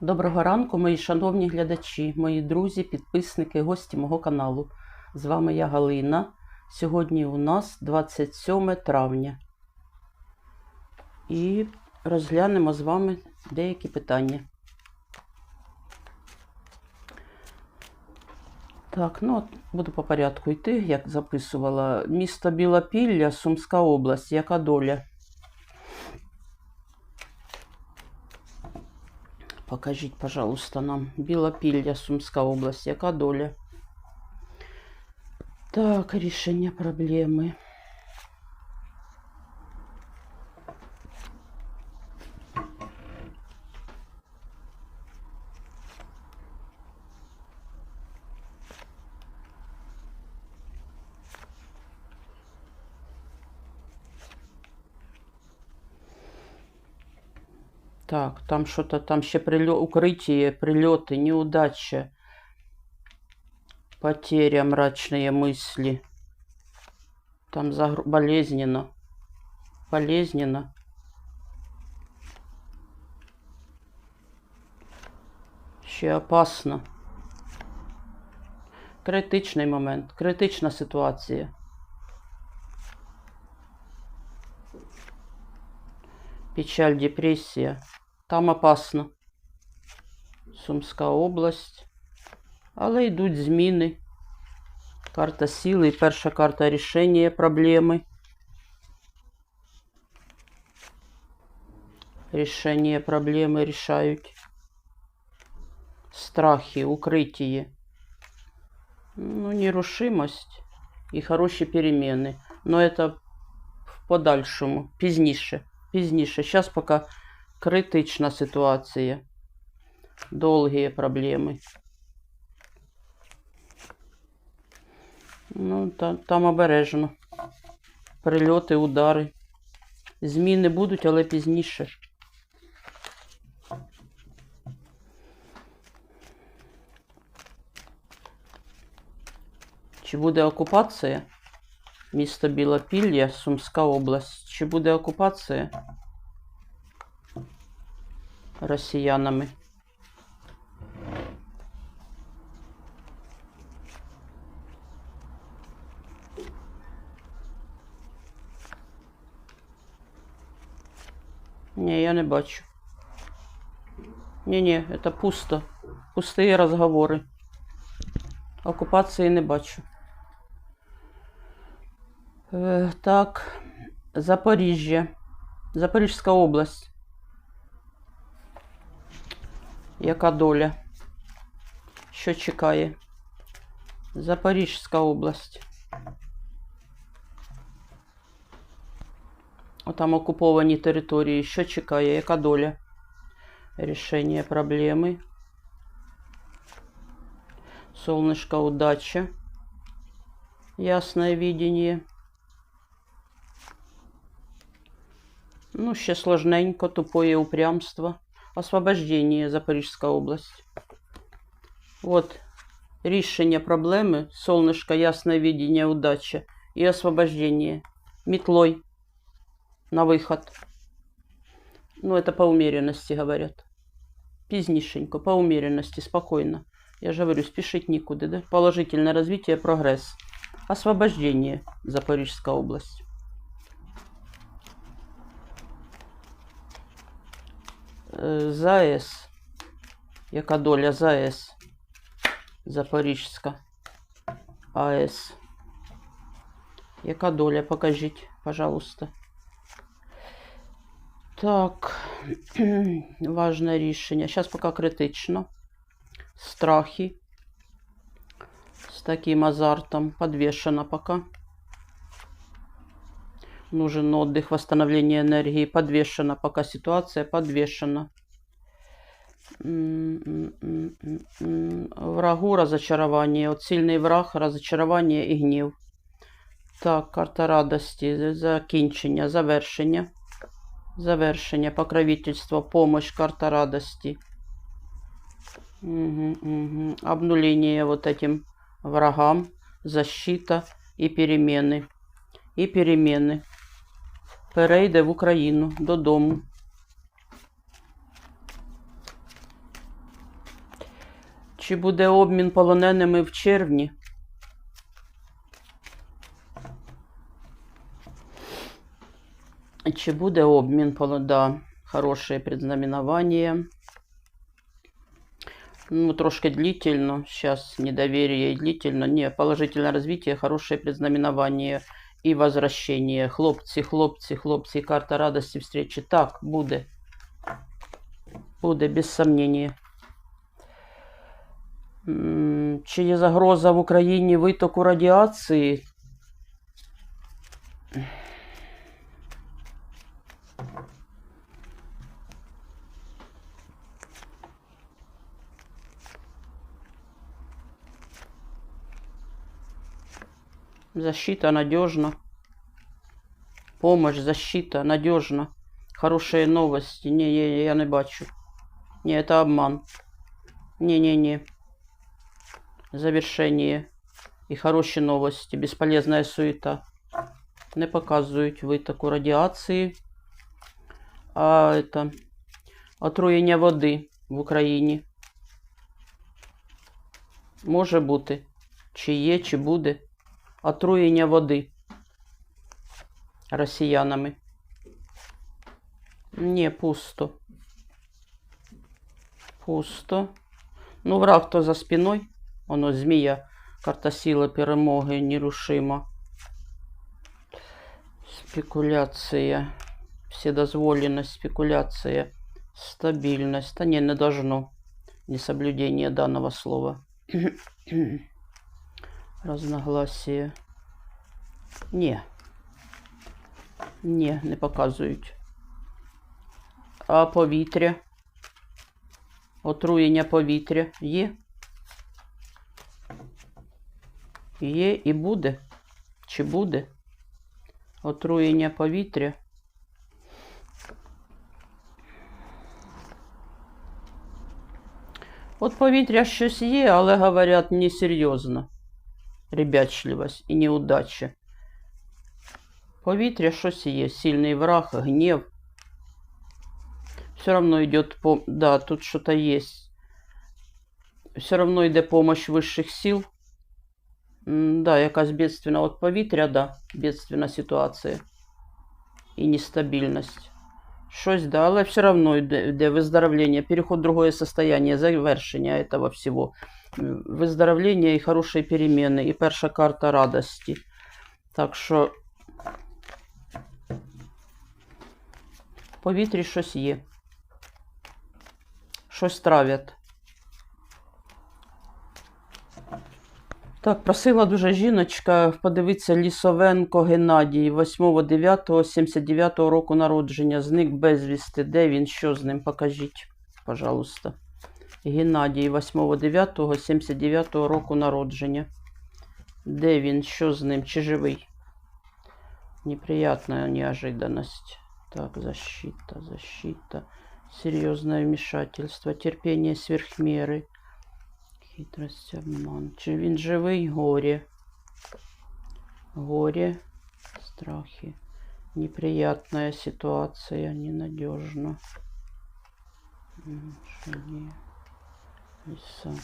Доброго ранку, мої шановні глядачі, мої друзі, підписники, гості мого каналу. З вами я Галина. Сьогодні у нас 27 травня. І розглянемо з вами деякі питання. Так, ну от буду по порядку йти, як записувала. Місто Білопілля, Сумська область. Яка доля? Покажіть, пожалуйста, нам. Білопілля, Сумська область. Яка доля? Так, рішення проблеми. Так, там что-то, там ще прилет, укрытие, прилеты, неудача, потеря, мрачные мысли. Там загру... болезненно, болезненно. Ще опасно. Критичний момент, критична ситуація. Печаль, депресія. Там опасно. Сумська область. Але йдуть зміни. Карта сили і перша карта рішення проблеми. Рішення проблеми рішають. Страхи, укриття. Ну, нерушимость і хороші переміни. Но это в подальшому, пізніше. Пізніше. Зараз поки критична ситуація. Довгі проблеми. Ну, та, там обережно. Прильоти, удари. Зміни будуть, але пізніше. Чи буде окупація? Місто Білопілля, Сумська область. Чи буде окупація росіянами? Ні, я не бачу. Ні-ні, це пусто. Пусті розговори. Окупації не бачу. Е, так, Запоріжжя. Запорізька область. Яка доля? Що чекає? Запорізька область. Отам окуповані території. Що чекає? Яка доля? Рішення проблеми. Солнышко, удача. Ясное видение. Ну, ще сложненько, тупое упрямство. Освобождение, Запорізька область. Вот рішення проблеми, солнышко, ясное видение, удача и освобождение. Метлой на выход. Ну, это по умеренности говорят. Пізнішенько, по умеренности, спокойно. Я же говорю, спешить никуда, да? Положительное развитие, прогресс. Освобождение, Запорізька область. ЗАЕС. Яка доля ЗАЕС? Запорізька. АЕС. Яка доля? Покажіть, пожалуйста. Так, важне рішення. Зараз поки критично. Страхи. С таким азартом. Подвешено пока. Нужен отдых, восстановление энергии. Подвешена пока ситуация. Подвешена. М-м-м-м-м. Врагу разочарование. Вот сильный враг, разочарование и гнев. Так, карта радості, закінчення, завершення. Завершення, покровительство, помощь, карта радости. Угу, угу. Обнуление вот этим врагам, защита и перемены. І перемены. Перейде в Україну додому. Чи буде обмін полоненими в червні? Чи буде обмін полон... Да, хорошее предзнаменование. Ну, трошки длительно. Сейчас недоверие и длительно. Не, положительное развитие, хорошее предзнаменование и возвращение. Хлопці, хлопці, хлопці, карта радости встречи. Так, буде. Буде, без сомнения. Чи є загроза в Україні витоку радіації? Защита надежно. Помощь, защита надежно. Хорошие новости. Не, я, я не бачу. Не, это обман. Не-не-не. Завершение. І хороші новості. Безполезна суета. Не показують витоку радіації. А это отруєння води в Україні. Може бути. Чи є, чи буде. Отруєння води росіянами. Ні, пусто. Пусто. Ну, враг то за спиною. Воно змія. Карта сили перемоги нерушима. Спекуляція. Вседозволенность, спекуляция, стабильность. Да не, не должно. Несоблюдение данного слова. Разногласия. Ні. Ні, не показують. А повітря? Отруєння повітря є? Є і буде? Чи буде? Отруєння повітря? От повітря щось є, але говорять несерйозно. Ребячливость і неудача. Повітря щось є, сильний враг, гнев. Все равно идет по... Да, тут что-то есть. Все равно йде помощь высших сил. М, Да, якась бедственна. От повітря, да, бедственна ситуація. І нестабільність. Щось, да, але все равно йде, йде виздоровлення, переход в другое состояние, завершення этого всего. Виздоровлення і хороші переміни, і перша карта радості. Так що в повітрі щось є. Щось травять. Так, просила дуже жіночка подивитися Лісовенко Геннадій, 8.9.79 року народження. Зник безвісти. Де він? Що з ним? Покажіть, пожалуйста. Геннадій, 8.9.79 року народження. Де він? Що з ним? Чи живий? Неприятная неожиданность. Так, защита, защита. Серьезное вмешательство, терпение сверхмеры. Хитрость, обман. Чи він живий? Горе. Горе, страхи. Неприятная ситуация, ненадежно. Шаги. Леса.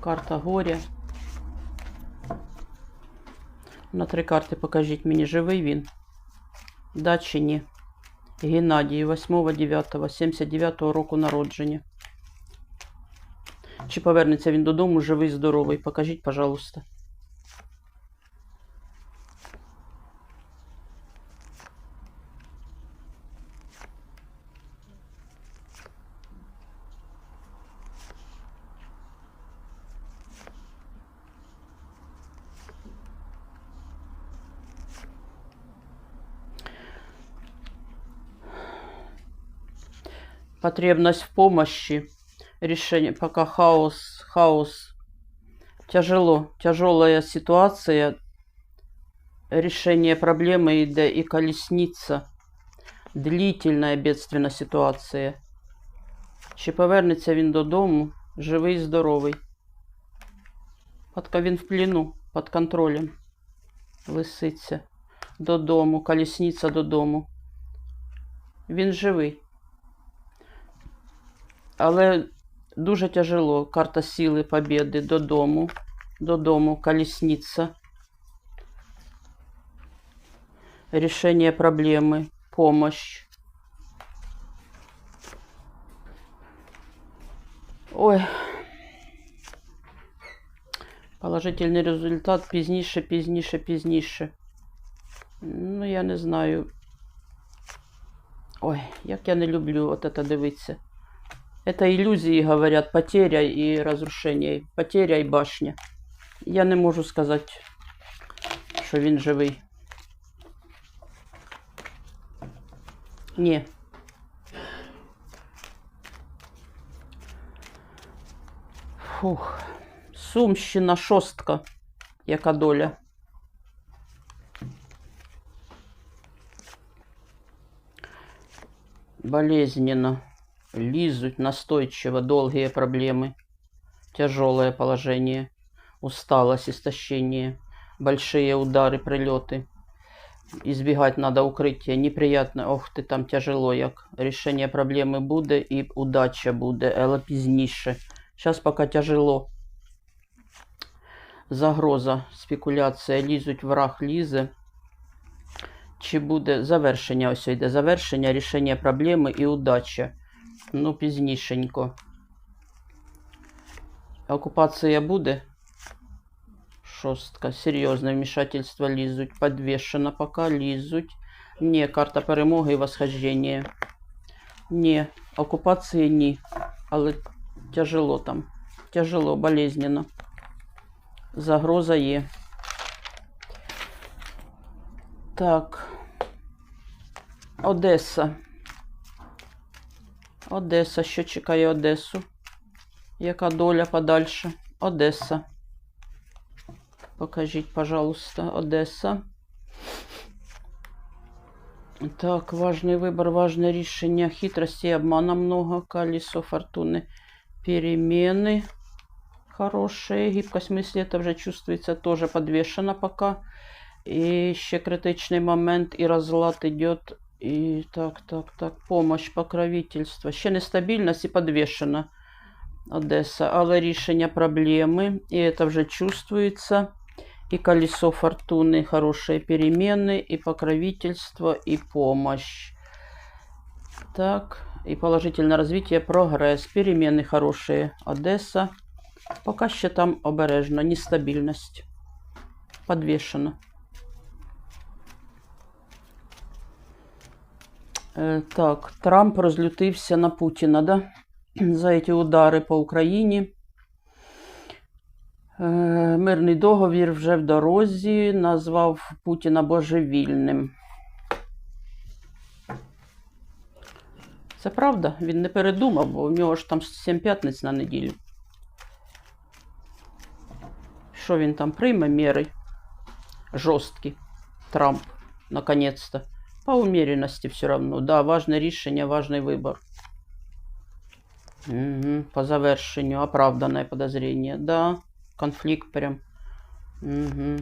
Карта горя. На три карти покажіть мені, живий він. Да чи ні? Геннадій, 8.9.79 року народження. Чи повернеться він додому живий, здоровий? Покажіть, пожалуйста. Потребность в помощи. Решение. Пока хаос, хаос. Тяжело. Тяжелая ситуация. Решение проблемы и, да, и колесница. Длительная бедственна ситуація. Чи повернеться він додому, живий, здоровий. Подка він в плену, під контролем. Лисиця. додому, колісниця додому. Він живий. Але дуже тяжело. Карта сили побєди додому. Додому, колісниця. Решение проблемы, помощь. Ой. Положительний результат пізніше, пізніше, пізніше. Ну, я не знаю. Ой, як я не люблю от это дивитися. Это иллюзии, говорят, потеря и разрушение. Потеря и башня. Я не можу сказати, що він живий. Ні. Фух. Сумщина шостка. Яка доля? Болезненно. Лизуть настойчиво. Долгие проблемы. Тяжелое положение. Усталость, истощение. Большие удары, прилеты. Избегать надо укриття. Неприятно. Ох ти там тяжело як. Рішення проблеми буде і удача буде, але пізніше. Зараз поки тяжело. Загроза, спекуляція, лізуть враг лізе. Чи буде завершення? Ось йде завершення, рішення проблеми і удача. Ну, пізнішенько. Окупація буде? Шостка. Серйозне вмішательство лізуть. Подвішено пока лізуть. Ні, карта перемоги і восхождення. Ні, окупації ні. Але тяжело там. Тяжело, болезненно. Загроза є. Так. Одеса. Одеса. Що чекає Одесу? Яка доля подальше? Одеса. Покажіть, пожалуйста, Одеса. Так, важный выбор, важное решение. Хитрости и обмана много. Колесо фортуны. Перемены хорошие. Гибкость мысли это вже чувствуется тоже подвешена пока. І ще критичний момент, і розлад идет. І так, так, так, помощь, покровительство. Ще нестабільність і подвешена Одеса. Але рішення проблеми. І це вже чувствується. И колесо фортуны, хорошие перемены, и покровительство, и помощь. Так, и положительное развитие, прогресс, перемены хорошие. Одесса. Пока ще там обережно, нестабильность. Подвешена. Так, Трамп розлютився на Путіна, да? За ці удари по Україні. Е, Мирний договір вже в дорозі назвав Путіна божевільним. Це правда? Він не передумав, бо у нього ж там 7 п'ятниць на неділю. Що він там прийме міри? Жорсткі. Трамп, наконец-то. По умеренности все равно. Да, важне рішення, важний вибор. Угу. По завершенню оправданное подозрение. Да, конфликт прям. Угу.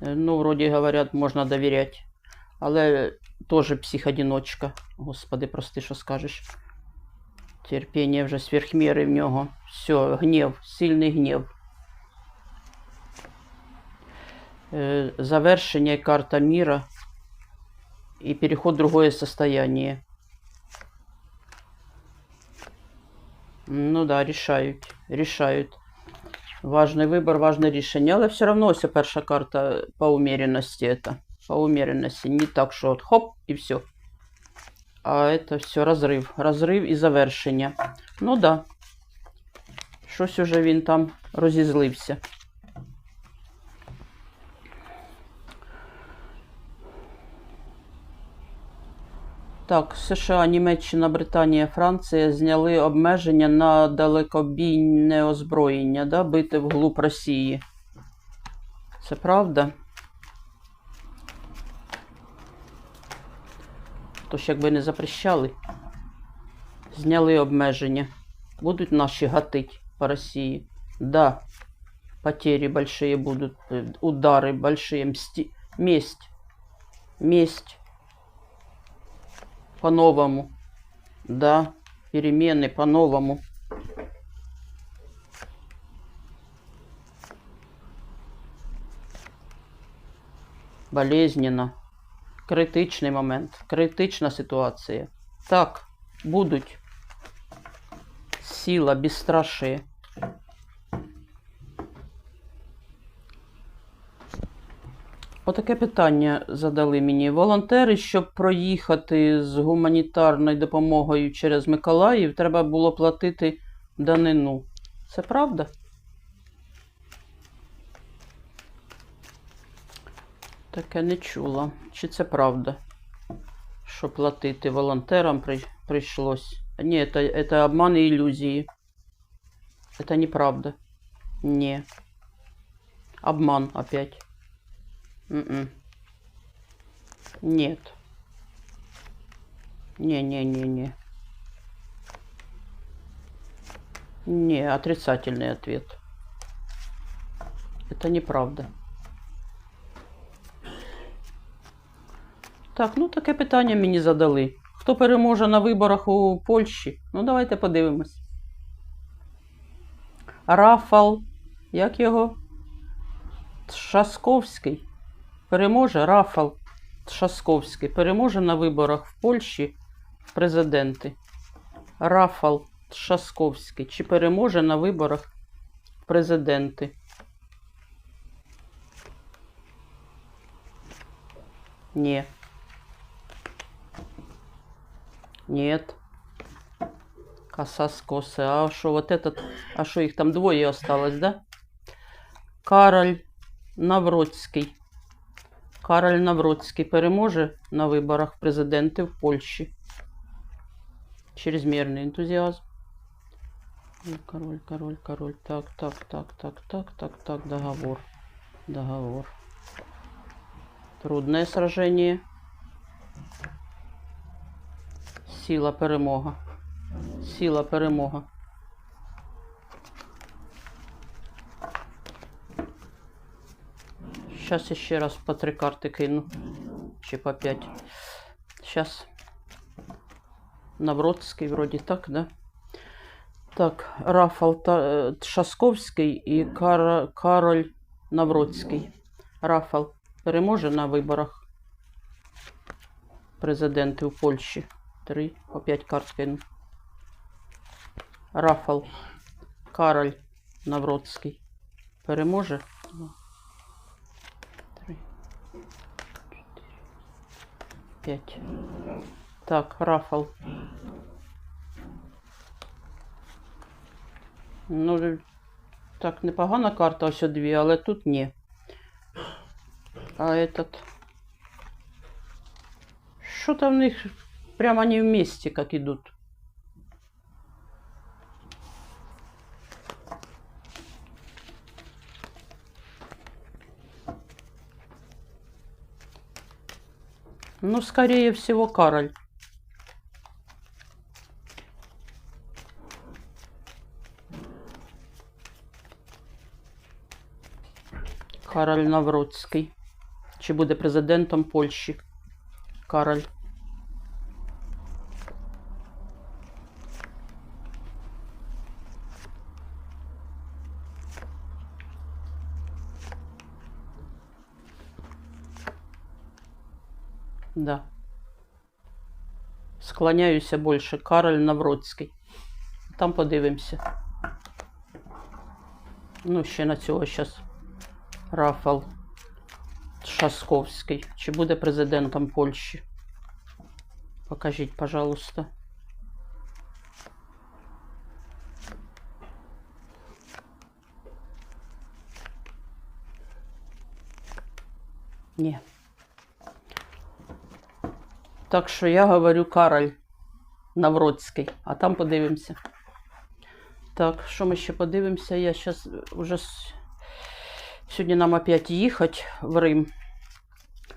Ну, вроде говорят, можна доверять. Але тоже психодіночка. Господи, прости, що скажеш. Терпіння вже сверхміри в нього. Все, гнів, сильний гнів. Е, Завершення карта мира и переход в другое состояние. Ну да, решают, решают. Важный выбор, важное решение. Але все равно все перша карта по умеренности это. По умеренности. Не так, что вот хоп и все. А это все разрыв. Разрыв і завершення. Ну да. Щось уже він там розізлився. Так, США, Німеччина, Британія, Франція зняли обмеження на далекобійне озброєння, да, бити вглуб Росії. Це правда? Тож, якби не запрещали, зняли обмеження. Будуть наші гатить по Росії. Да, потери большие будут, э, удары большие, мсти... Месть. Месть. По-новому. Да, перемены по-новому. Болезненно. Критичний момент. Критична ситуація. Так, будуть. Сила, безстрашие. Отаке питання задали мені. Волонтери, щоб проїхати з гуманітарною допомогою через Миколаїв, треба було платити данину. Це правда? Таке не чула. Чи це правда? Що платити волонтерам при... прийшлось? Ні, это, это обман и иллюзии. Это неправда. Не. Обман опять. Нет. Не-не-не-не. Не, отрицательный ответ. Это неправда. Так, ну таке питання мені задали. Хто переможе на виборах у Польщі? Ну, давайте подивимось. Рафал. Як його? Тшасковський. Переможе Рафал Тшасковський. Переможе на виборах в Польщі президенти. Рафал Тшасковський. Чи переможе на виборах президенти? Ні. Нет. Коса с косы. А что вот этот... А что их там двое осталось, да? Кароль Навроцький. Кароль Навроцький переможе на виборах президенти в Польщі. Чрезмірний ентузіазм. Король, король, король. Так, так, так, так, так, так, так. Договор. Договор. Трудное сражение. Сила перемога. Сила перемога. Сейчас еще раз по три карты кину. Чи по пять. Сейчас. Навродский вроде так, да? Так, Рафал Та- Тшасковський і Кара... Кароль Навродський. Рафал переможе на виборах президенти у Польщі. Три по п'ять карт кину. Рафал Кароль Навродський. Переможе? 5. Так, рафл. Ну, Так, непогана карта, ось дві, але тут ні. А этот. Что там в них прямо не вместе как идут? Ну, скорее всего, Кароль. Кароль Навроцький. Чи буде президентом Польщі? Кароль. Да. Склоняюся більше. Кароль Навроцький. Там подивимося. Ну, ще на цього зараз. Рафал Шасковський. Чи буде президентом Польщі? Покажіть, пожалуйста. Ні. Так що я говорю Кароль Навроцький, а там подивимося. Так, що ми ще подивимося? Я зараз уже с- сьогодні нам опять їхати в Рим.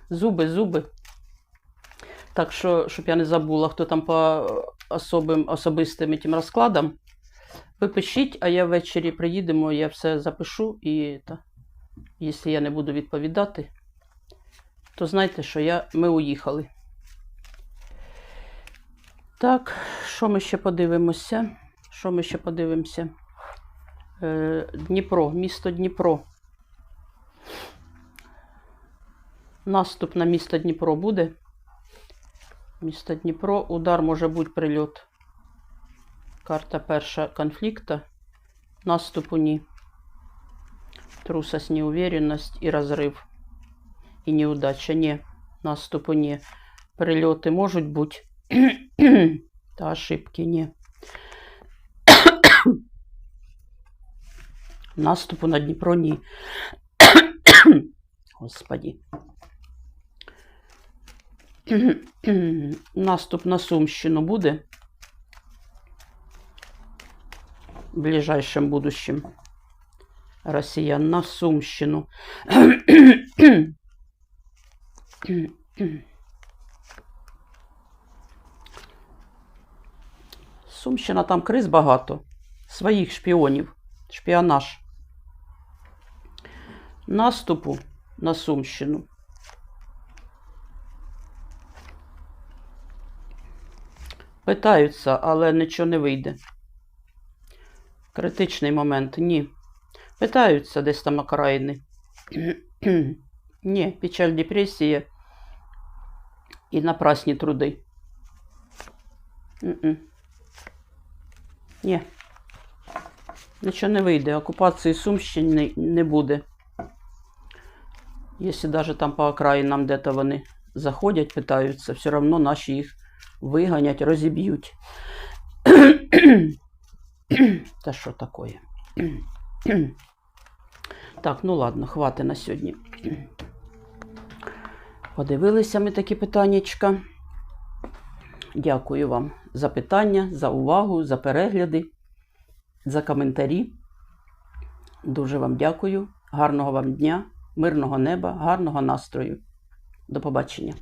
Зуби, зуби. Так що, щоб я не забула, хто там по особим, особистим тим розкладам. Ви пишіть, а я ввечері приїдемо, я все запишу і та, якщо я не буду відповідати, то знайте, що я, ми уїхали. Так, що ми ще подивимося? Що ми ще подивимося? Е, Дніпро, місто Дніпро. Наступ на місто Дніпро буде. Місто Дніпро, удар може бути прильот. Карта перша конфлікта. Наступу ні. Трусость, неуверенность и разрыв. И неудача. Не. Наступу не. Прильоти можуть бути. Та ошибки не. Наступу на Дніпро ні. Господи. Наступ на Сумщину буде в ближайшем будущем. Россиян на Сумщину. Сумщина там криз багато. Своїх шпіонів. Шпіонаж. Наступу на Сумщину. Питаються, але нічого не вийде. Критичний момент. Ні. Питаються десь там окраїни. Ні, печаль, депресія і напрасні труди. М-м. Ні. Нічого не вийде. Окупації Сумщини не буде. Якщо навіть там по окраїнам де-то вони заходять, питаються, все одно наші їх виганять, розіб'ють. Та що таке? Так, ну ладно, хвати на сьогодні. Подивилися ми такі питаннячка. Дякую вам за питання, за увагу, за перегляди, за коментарі. Дуже вам дякую. Гарного вам дня, мирного неба, гарного настрою. До побачення.